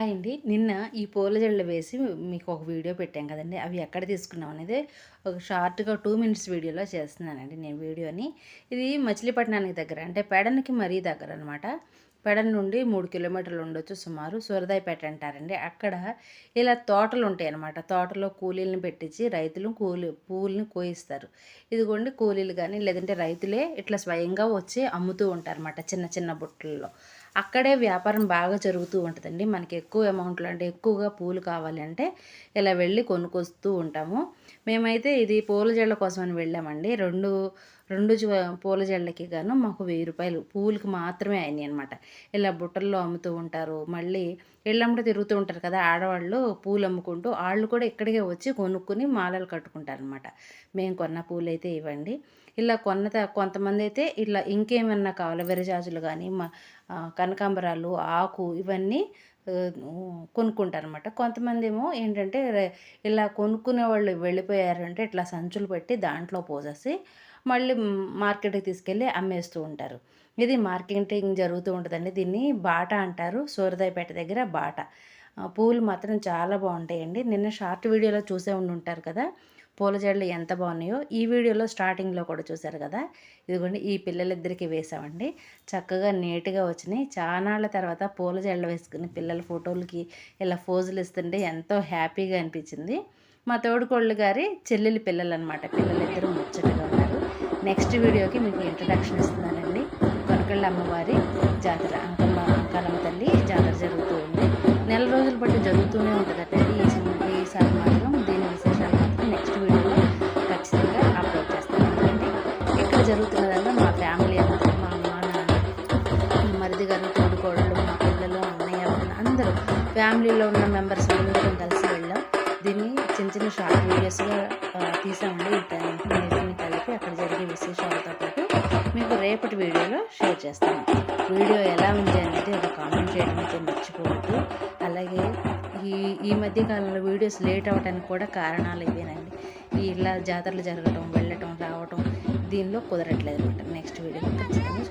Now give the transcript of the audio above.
Hi అండి. నిన్న ఈ పూల జడలు వేసి మీకు ఒక వీడియో పెట్టాం కదండి. అవి ఎక్కడ తీసుకున్నాం అనేది ఒక షార్ట్గా టూ మినిట్స్ వీడియోలో చేస్తున్నానండి నేను వీడియోని. ఇది మచిలీపట్నానికి దగ్గర అంటే పెడన్కి మరీ దగ్గర అనమాట పెడన్ నుండి మూడు కిలోమీటర్లు ఉండొచ్చు సుమారు. సూరదాయిపేట అంటారండి. అక్కడ ఇలా తోటలు ఉంటాయి అన్నమాట. తోటలో కూలీలను పెట్టించి రైతులు కూలి పూలని కోయిస్తారు. ఇదిగోండి కూలీలు కానీ లేదంటే రైతులే ఇట్లా స్వయంగా వచ్చి అమ్ముతూ ఉంటారన్నమాట చిన్న చిన్న బుట్టల్లో. అక్కడే వ్యాపారం బాగా జరుగుతూ ఉంటుందండి. మనకి ఎక్కువ అమౌంట్లో అంటే ఎక్కువగా పూలు కావాలి అంటే ఇలా వెళ్ళి కొనుక్కొస్తూ ఉంటాము. మేమైతే ఇది పూల జళ్ళ కోసం అని వెళ్ళామండి. రెండు రెండు జ- పూల జళ్ళకి గాను మాకు వెయ్యి రూపాయలు పువ్వులకి మాత్రమే అయినాయి అనమాట ఇలా బుట్టల్లో అమ్ముతూ ఉంటారు. మళ్ళీ ఇళ్ళమ్మట తిరుగుతూ ఉంటారు కదా ఆడవాళ్ళు పూలు అమ్ముకుంటూ వాళ్ళు కూడా ఇక్కడికే వచ్చి కొనుక్కుని మాలలు కట్టుకుంటారు అనమాట మేము కొన్న పూలు అయితే ఇవ్వండి. ఇలా కొన్న కొంతమంది అయితే ఇలా ఇంకేమన్నా కావాలి? విరజాజులు కానీ మా కనకాంబరాలు ఆకు ఇవన్నీ కొనుక్కుంటారు అనమాట కొంతమంది ఏమో ఏంటంటే ఇలా కొనుక్కునే వాళ్ళు వెళ్ళిపోయారంటే ఇట్లా సంచులు పెట్టి దాంట్లో పోసేసి మళ్ళీ మార్కెట్కి తీసుకెళ్ళి అమ్మేస్తూ ఉంటారు. ఇది మార్కెటింగ్ జరుగుతూ ఉంటుందండి. దీన్ని బాట అంటారు. సూరదాయిపేట దగ్గర బాట. పూలు మాత్రం చాలా బాగుంటాయండి. నిన్న షార్ట్ వీడియోలో చూసే ఉండి ఉంటారు కదా పూల జడలు ఎంత బాగున్నాయో. ఈ వీడియోలో స్టార్టింగ్లో కూడా చూశారు కదా ఇదిగోండి ఈ పిల్లలిద్దరికి వేసామండి. చక్కగా నీట్గా వచ్చినాయి. చానాళ్ళ తర్వాత పూల జడలు వేసుకుని పిల్లల ఫోటోలకి ఇలా ఫోజులు ఇస్తుంటే ఎంతో హ్యాపీగా అనిపించింది. మా తోడుకోళ్ళు గారి చెల్లెలి పిల్లలు అనమాట పిల్లలిద్దరూ ముచ్చటగా నెక్స్ట్ వీడియోకి మీకు ఇంట్రడక్షన్ ఇస్తున్నానండి. కొనకళ్ళ అమ్మవారి జాతర అంకమ్మ అంకాలమ్మ తల్లి జాతర జరుగుతూ ఉంది. నెల రోజుల పాటు జరుగుతూనే ఉంటుందట ఈ సం- ఈసారి మాత్రం దీని విశేషాలు మాత్రం నెక్స్ట్ వీడియోలో ఖచ్చితంగా అప్లోడ్ చేస్తాను ఎందుకంటే ఇక్కడ జరుగుతున్నదంతా మా ఫ్యామిలీ అంతా మా అమ్మ నాన్న మరిది గారు తోడుకోడలు మా పిల్లలు అన్నయ్య అందరూ ఫ్యామిలీలో ఉన్న మెంబర్స్ అందరం కలిసి వెళ్ళాం. దీన్ని చిన్న చిన్న షార్ట్ వీడియోస్గా తీసామండి. వీటిని అక్కడ జరిగే విశేషాలతో పాటు మీకు రేపటి వీడియోలో షేర్ చేస్తాను. వీడియో ఎలా ఉంది అనేది ఒక కామెంట్ చేయడం అయితే మర్చిపోవద్దు. అలాగే ఈ ఈ మధ్య కాలంలో వీడియోస్ లేట్ అవ్వడానికి కూడా కారణాలు ఇవేనండి. ఈ ఇలా జాతరలు జరగటం వెళ్ళటం రావటం దీనిలో కుదరట్లేదు అనమాట నెక్స్ట్ వీడియో ఖచ్చితంగా